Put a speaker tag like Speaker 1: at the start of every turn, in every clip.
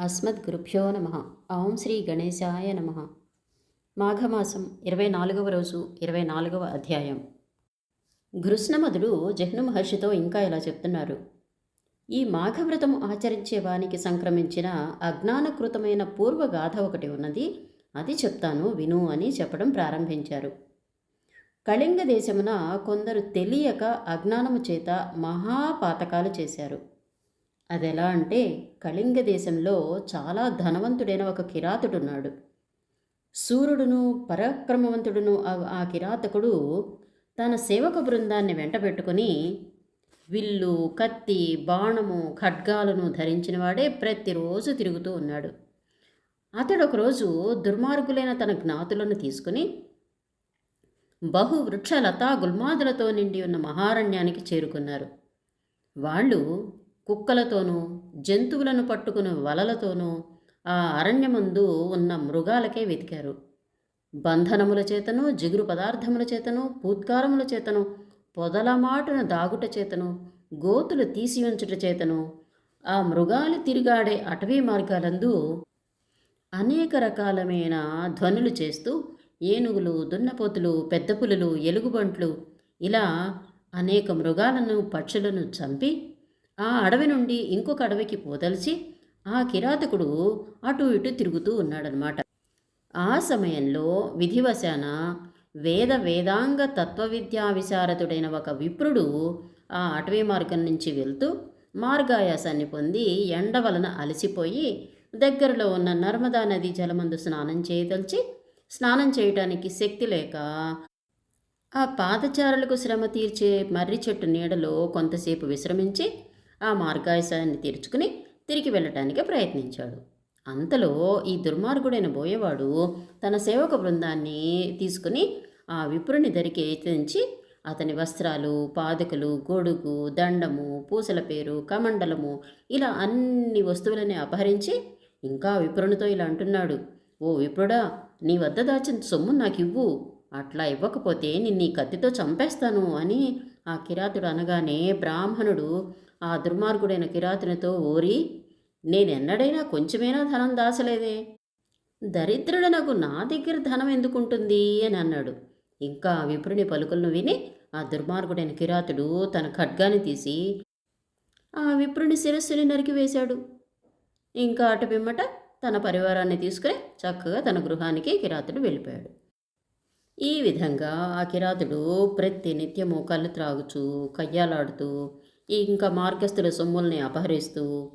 Speaker 1: అస్మద్గురుభ్యో నమ. ఓం శ్రీ గణేశాయ నమ. మాఘమాసం ఇరవై నాలుగవ రోజు ఇరవై నాలుగవ అధ్యాయం. ఘృష్ణమధుడు జహ్ను మహర్షితో ఇంకా ఇలా చెప్తున్నారు. ఈ మాఘవ్రతం ఆచరించే వానికి సంక్రమించిన అజ్ఞానకృతమైన పూర్వగాథ ఒకటి ఉన్నది. అది చెప్తాను విను అని చెప్పడం ప్రారంభించారు. కళింగ దేశమున కొందరు తెలియక అజ్ఞానము చేత మహాపాతకాలు చేశారు. అది ఎలా అంటే కళింగ దేశంలో చాలా ధనవంతుడైన ఒక కిరాతుడున్నాడు సూర్యుడును పరాక్రమవంతుడును ఆ- కిరాతకుడు తన సేవక బృందాన్ని వెంటబెట్టుకుని విల్లు కత్తి బాణము ఖడ్గాలను ధరించినవాడే ప్రతిరోజు తిరుగుతూ ఉన్నాడు. అతడు ఒకరోజు దుర్మార్గులైన తన జ్ఞాతులను తీసుకుని బహు వృక్ష గుల్మాదులతో నిండి ఉన్న మహారణ్యానికి చేరుకున్నారు. వాళ్ళు కుక్కలతోనూ జంతువులను పట్టుకుని వలలతోనూ ఆ అరణ్యమందు ఉన్న మృగాలకే వెతికారు. బంధనముల చేతను జిగురు పదార్థముల చేతను పూత్కారముల చేతను పొదలమాటున దాగుట చేతను గోతులు తీసి ఉంచుట చేతను ఆ మృగాలు తిరిగాడే అటవీ మార్గాలందు అనేక రకాలమైన ధ్వనులు చేస్తూ ఏనుగులు దున్నపోతులు పెద్ద పులులు ఎలుగుబంట్లు ఇలా అనేక మృగాలను పక్షులను చంపి ఆ అడవి నుండి ఇంకొక అడవికి పోదలిచి ఆ కిరాతకుడు అటు ఇటు తిరుగుతూ ఉన్నాడనమాట ఆ సమయంలో విధివశాన వేద వేదాంగ తత్వవిద్యా విశారదుడైన ఒక విప్రుడు ఆ అటవీ మార్గం నుంచి వెళ్తూ మార్గాయాసాన్ని పొంది ఎండ వలన అలసిపోయి దగ్గరలో ఉన్న నర్మదా నది జలమందు స్నానం చేయదలిచి స్నానం చేయటానికి శక్తి లేక ఆ పాదచారులకు శ్రమ తీర్చే మర్రి చెట్టు నీడలో కొంతసేపు విశ్రమించి ఆ మార్గాయసాన్ని తీర్చుకుని తిరిగి వెళ్ళటానికి ప్రయత్నించాడు. అంతలో ఈ దుర్మార్గుడైన బోయేవాడు తన సేవక బృందాన్ని తీసుకుని ఆ విపురుని దరికి ఎత్తించి అతని వస్త్రాలు పాదకులు గొడుగు దండము పూసల పేరు కమండలము ఇలా అన్ని వస్తువులని అపహరించి ఇంకా విప్రునితో ఇలా అంటున్నాడు ఓ విప్రుడా నీ వద్ద దాచిన సొమ్ము నాకు ఇవ్వు అట్లా ఇవ్వకపోతే నిన్ను ఈ కత్తితో చంపేస్తాను అని ఆ కిరాతుడు అనగానే బ్రాహ్మణుడు ఆ దుర్మార్గుడైన కిరాతునితో ఓరి నేనెన్నడైనా కొంచెమైనా ధనం దాచలేదే. దరిద్రుడనకు నాకు నా దగ్గర ధనం ఎందుకుంటుంది అని అన్నాడు. ఇంకా విపురుని పలుకులను విని ఆ దుర్మార్గుడైన కిరాతుడు తన ఖడ్గాని తీసి ఆ విప్రుని శిరస్సుని నరికివేశాడు ఇంకా అటు పిమ్మట తన పరివారాన్ని తీసుకుని చక్కగా తన గృహానికి కిరాతుడు వెళ్ళిపోయాడు. ఈ విధంగా ఆ కిరాతుడు ప్రతి నిత్యము కళ్ళు త్రాగుచూ కయ్యాలాడుతూ ఇంకా మార్గస్థుల సొమ్ముల్ని అపహరిస్తూ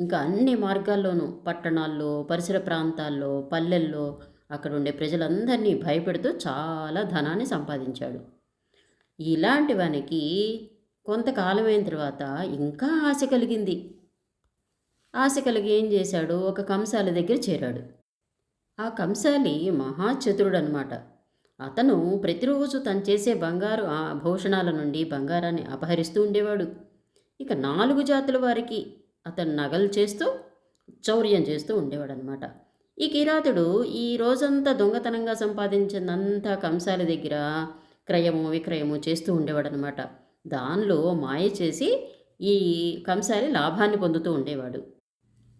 Speaker 1: ఇంకా అన్ని మార్గాల్లోనూ పట్టణాల్లో పరిసర ప్రాంతాల్లో పల్లెల్లో అక్కడ ఉండే ప్రజలందరినీ భయపెడుతూ చాలా ధనాన్ని సంపాదించాడు. ఇలాంటి వానికి కొంతకాలమైన తర్వాత ఇంకా ఆశ కలిగింది. ఆశ కలిగి ఏం చేశాడు? ఒక కంసాలి దగ్గర చేరాడు. ఆ కంసాలి మహాచతురుడు అనమాట అతను ప్రతిరోజు తను చేసే బంగారు ఆ భూషణాల నుండి బంగారాన్ని అపహరిస్తూ ఉండేవాడు. ఇక నాలుగు జాతుల వారికి అతను నగలు చేస్తూ చౌర్యం చేస్తూ ఉండేవాడు అనమాట ఈ కిరాతుడు ఈ రోజంతా దొంగతనంగా సంపాదించినంతా కంసాల దగ్గర క్రయము విక్రయము చేస్తూ ఉండేవాడు అనమాట దానిలో మాయ చేసి ఈ కంసాలి లాభాన్ని పొందుతూ ఉండేవాడు.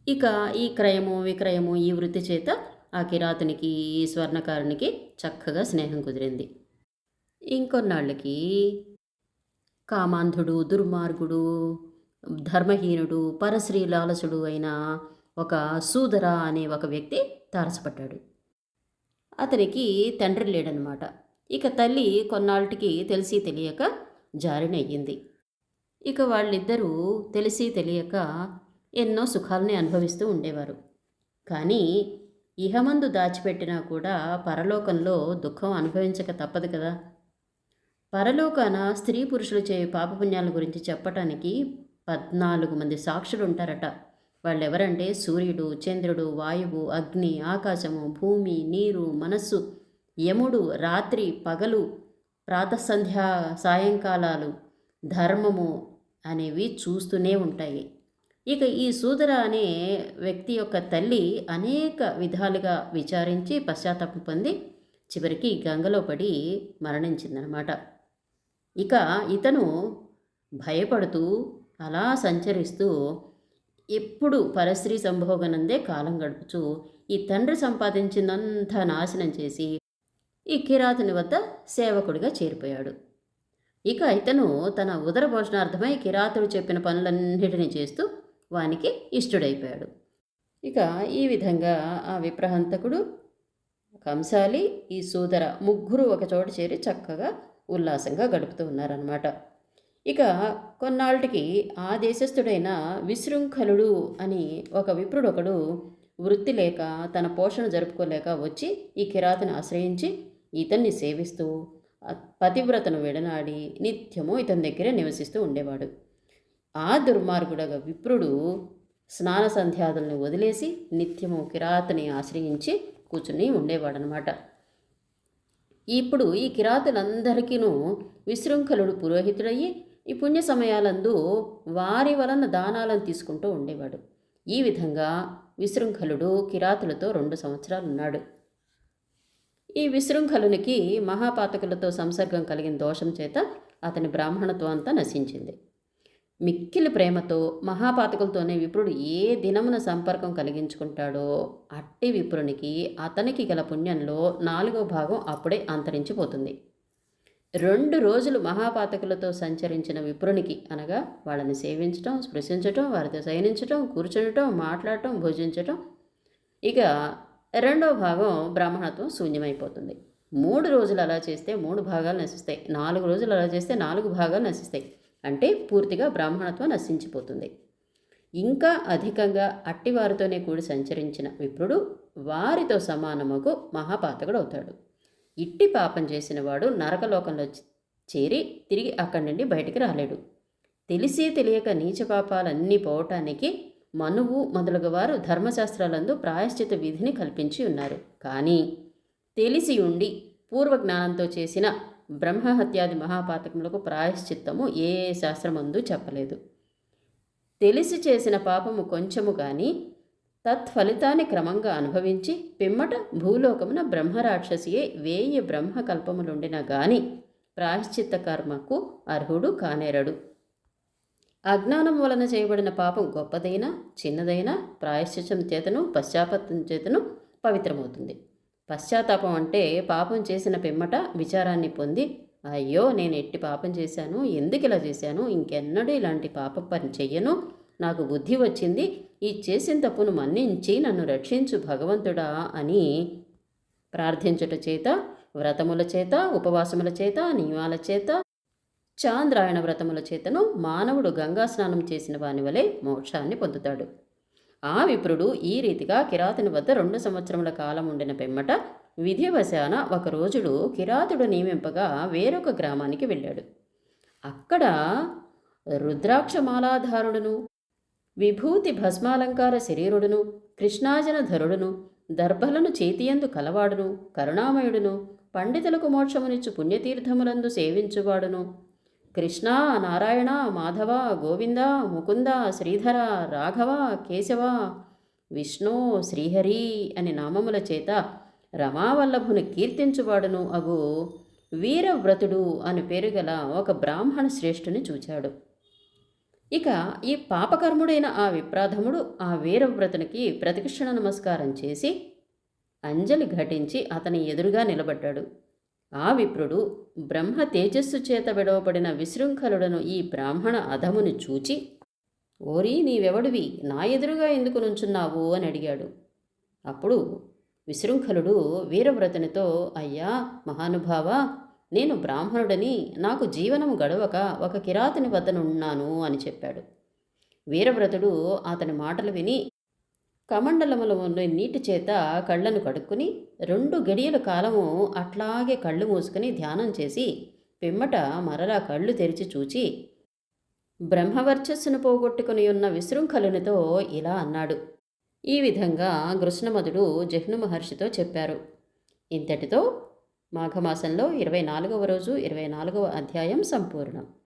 Speaker 1: ఇక ఈ క్రయము విక్రయము ఈ వృత్తి చేత ఆ కిరాతునికి ఈ స్వర్ణకారునికి చక్కగా స్నేహం కుదిరింది. ఇంకొన్నాళ్ళకి కామాంధుడు దుర్మార్గుడు ధర్మహీనుడు పరశ్రీ లాలసుడు అయిన ఒక సూదర అనే ఒక వ్యక్తి తారసపడ్డాడు. అతనికి తండ్రి లేడనమాట ఇక తల్లి కొన్నాళ్ళకి తెలిసి తెలియక జారినయ్యింది ఇక వాళ్ళిద్దరూ తెలిసి తెలియక ఎన్నో సుఖాలని అనుభవిస్తూ ఉండేవారు. కానీ ఇహమందు దాచిపెట్టినా కూడా పరలోకంలో దుఃఖం అనుభవించక తప్పదు కదా. పరలోకాన స్త్రీ పురుషులు చేయు పాపపుణ్యాల గురించి చెప్పటానికి పద్నాలుగు మంది సాక్షులు ఉంటారట వాళ్ళెవరంటే సూర్యుడు చంద్రుడు వాయువు అగ్ని ఆకాశము భూమి నీరు మనస్సు యముడు రాత్రి పగలు ప్రాతసంధ్య సాయంకాలాలు ధర్మము అనేవి చూస్తూనే ఉంటాయి. ఇక ఈ సూదర అనే వ్యక్తి యొక్క తల్లి అనేక విధాలుగా విచారించి పశ్చాత్తాపం పొంది చివరికి గంగలో పడి మరణించిందనమాట. ఇక ఇతను భయపడుతూ అలా సంచరిస్తూ ఎప్పుడు పరశ్రీ సంభోగనందే కాలం గడుపుచు ఈ తండ్రి సంపాదించిందంతా నాశనం చేసి ఈ కిరాతుని వద్ద సేవకుడిగా చేరిపోయాడు. ఇక ఇతను తన ఉదర భోజనార్థమై కిరాతుడు చెప్పిన పనులన్నిటినీ చేస్తూ వానికి ఇష్టుడైపోయాడు. ఇక ఈ విధంగా ఆ విప్రహంతకుడు కంసాలి ఈ సూదర ముగ్గురు ఒక చోట చేరి చక్కగా ఉల్లాసంగా గడుపుతూ ఉన్నారనమాట ఇక కొన్నాళ్ళకి ఆ దేశస్థుడైన విశృంఖలుడు అని ఒక విప్రుడు ఒకడు వృత్తి లేక తన పోషణ జరుపుకోలేక వచ్చి ఈ కిరాతను ఆశ్రయించి ఇతన్ని సేవిస్తూ పతివ్రతను విడనాడి నిత్యము ఇతని దగ్గరే నివసిస్తూ ఉండేవాడు. ఆ దుర్మార్గుడగా విప్రుడు స్నాన సంధ్యాదులను వదిలేసి నిత్యము కిరాతని ఆశ్రయించి కూర్చుని ఉండేవాడనమాట ఇప్పుడు ఈ కిరాతులందరికీనూ విశృంఖలుడు పురోహితుడయ్యి ఈ పుణ్య సమయాలందు వారి వలన దానాలను తీసుకుంటూ ఉండేవాడు. ఈ విధంగా విశృంఖలుడు కిరాతులతో రెండు సంవత్సరాలు ఉన్నాడు ఈ విశృంఖలునికి మహాపాతకులతో సంసర్గం కలిగిన దోషం చేత అతని బ్రాహ్మణత్వం అంతా నశించింది. మిక్కిలి ప్రేమతో మహాపాతకులతోనే విప్రుడు ఏ దినమున సంపర్కం కలిగించుకుంటాడో అట్టి విప్రునికి అతనికి గల పుణ్యంలో నాలుగో భాగం అప్పుడే అంతరించిపోతుంది. రెండు రోజులు మహాపాతకులతో సంచరించిన విప్రునికి అనగా వాళ్ళని సేవించటం స్పృశించటం వారితో శయనించటం కూర్చుండటం మాట్లాడటం భోజించటం ఇక రెండో భాగం బ్రాహ్మణత్వం శూన్యమైపోతుంది. మూడు రోజులు అలా చేస్తే మూడు భాగాలు నశిస్తాయి. నాలుగు రోజులు అలా చేస్తే నాలుగు భాగాలు నశిస్తాయి. అంటే పూర్తిగా బ్రాహ్మణత్వం నశించిపోతుంది. ఇంకా అధికంగా అట్టివారితోనే కూడి సంచరించిన విప్రుడు వారితో సమానముకు మహాపాతకుడు అవుతాడు. ఇట్టి పాపం చేసిన వాడు నరకలోకంలో చేరి తిరిగి అక్కడి నుండి బయటికి రాలేడు. తెలిసి తెలియక నీచ పాపాలన్నీ పోవటానికి మనువు మొదలగు వారు ధర్మశాస్త్రాలందు ప్రాయశ్చిత విధిని కల్పించి ఉన్నారు. కానీ తెలిసి ఉండి పూర్వ జ్ఞానంతో చేసిన బ్రహ్మహత్యాది మహాపాతకములకు ప్రాయశ్చిత్తము ఏ శాస్త్రమందు చెప్పలేదు. తెలిసి చేసిన పాపము కొంచెము కానీ తత్ఫలితాన్ని క్రమంగా అనుభవించి పిమ్మట భూలోకమున బ్రహ్మరాక్షసియే వేయి బ్రహ్మకల్పములుండిన గాని ప్రాయశ్చిత్త కర్మకు అర్హుడు కానేరడు. అజ్ఞానం వలన చేయబడిన పాపం గొప్పదైనా చిన్నదైనా ప్రాయశ్చిత్తం చేతను పశ్చాత్తం చేతను పవిత్రమవుతుంది. పశ్చాత్తాపం అంటే పాపం చేసిన పిమ్మట విచారాన్ని పొంది అయ్యో నేను ఎట్టి పాపం చేశాను ఎందుకు ఇలా చేశాను ఇంకెన్నడూ ఇలాంటి పాప పని చెయ్యను నాకు బుద్ధి వచ్చింది ఈ చేసిన తప్పును మన్నించి నన్ను రక్షించు భగవంతుడా అని ప్రార్థించుట చేత వ్రతముల చేత ఉపవాసముల చేత నియమాల చేత చాంద్రాయణ వ్రతముల చేతను మానవుడు గంగా స్నానం చేసిన వాని వలె మోక్షాన్ని పొందుతాడు. ఆ విప్రుడు ఈ రీతిగా కిరాతుని వద్ద రెండు సంవత్సరముల కాలం ఉండిన పెమ్మట విధివశాన ఒక రోజుడు కిరాతుడు నియమింపగా వేరొక గ్రామానికి వెళ్ళాడు. అక్కడ రుద్రాక్షమాలాధారుడును విభూతి భస్మాలంకార శరీరుడును కృష్ణాజన ధరుడును దర్భలను చేతియందు కలవాడును కరుణామయుడును పండితులకు మోక్షమునిచ్చు పుణ్యతీర్థములందు సేవించువాడును కృష్ణ నారాయణ మాధవ గోవింద ముకుంద శ్రీధర రాఘవ కేశవ విష్ణు శ్రీహరి అని నామముల చేత రమావల్లభుని కీర్తించువాడును అగు వీరవ్రతుడు అని పేరు గల ఒక బ్రాహ్మణ శ్రేష్ఠుని చూచాడు. ఇక ఈ పాపకర్ముడైన ఆ విప్రాధముడు ఆ వీరవ్రతునికి ప్రతిక్షణ నమస్కారం చేసి అంజలి ఘటించి అతని ఎదురుగా నిలబడ్డాడు. ఆ విప్రుడు బ్రహ్మ తేజస్సు చేత విడవబడిన విశృంఖలుడను ఈ బ్రాహ్మణ అధమును చూచి ఓరి నీవెవడివి? నా ఎదురుగా ఎందుకు నుంచున్నావు? అని అడిగాడు. అప్పుడు విశృంఖలుడు వీరవ్రతునితో అయ్యా మహానుభావ నేను బ్రాహ్మణుడని నాకు జీవనం గడవక ఒక కిరాతుని వద్దనున్నాను అని చెప్పాడు. వీరవ్రతుడు అతని మాటలు విని కమండలములోని నీటి చేత కళ్ళను కడుక్కుని రెండు గడియల కాలము అట్లాగే కళ్ళు మూసుకుని ధ్యానం చేసి పిమ్మట మరలా కళ్ళు తెరిచి చూచి బ్రహ్మవర్చస్సును పోగొట్టుకుని ఉన్న విశృంఖలునితో ఇలా అన్నాడు. ఈ విధంగా కృష్ణమధుడు జహ్ను మహర్షితో చెప్పారు. ఇంతటితో మాఘమాసంలో ఇరవై నాలుగవ రోజు ఇరవై నాలుగవ అధ్యాయం సంపూర్ణం.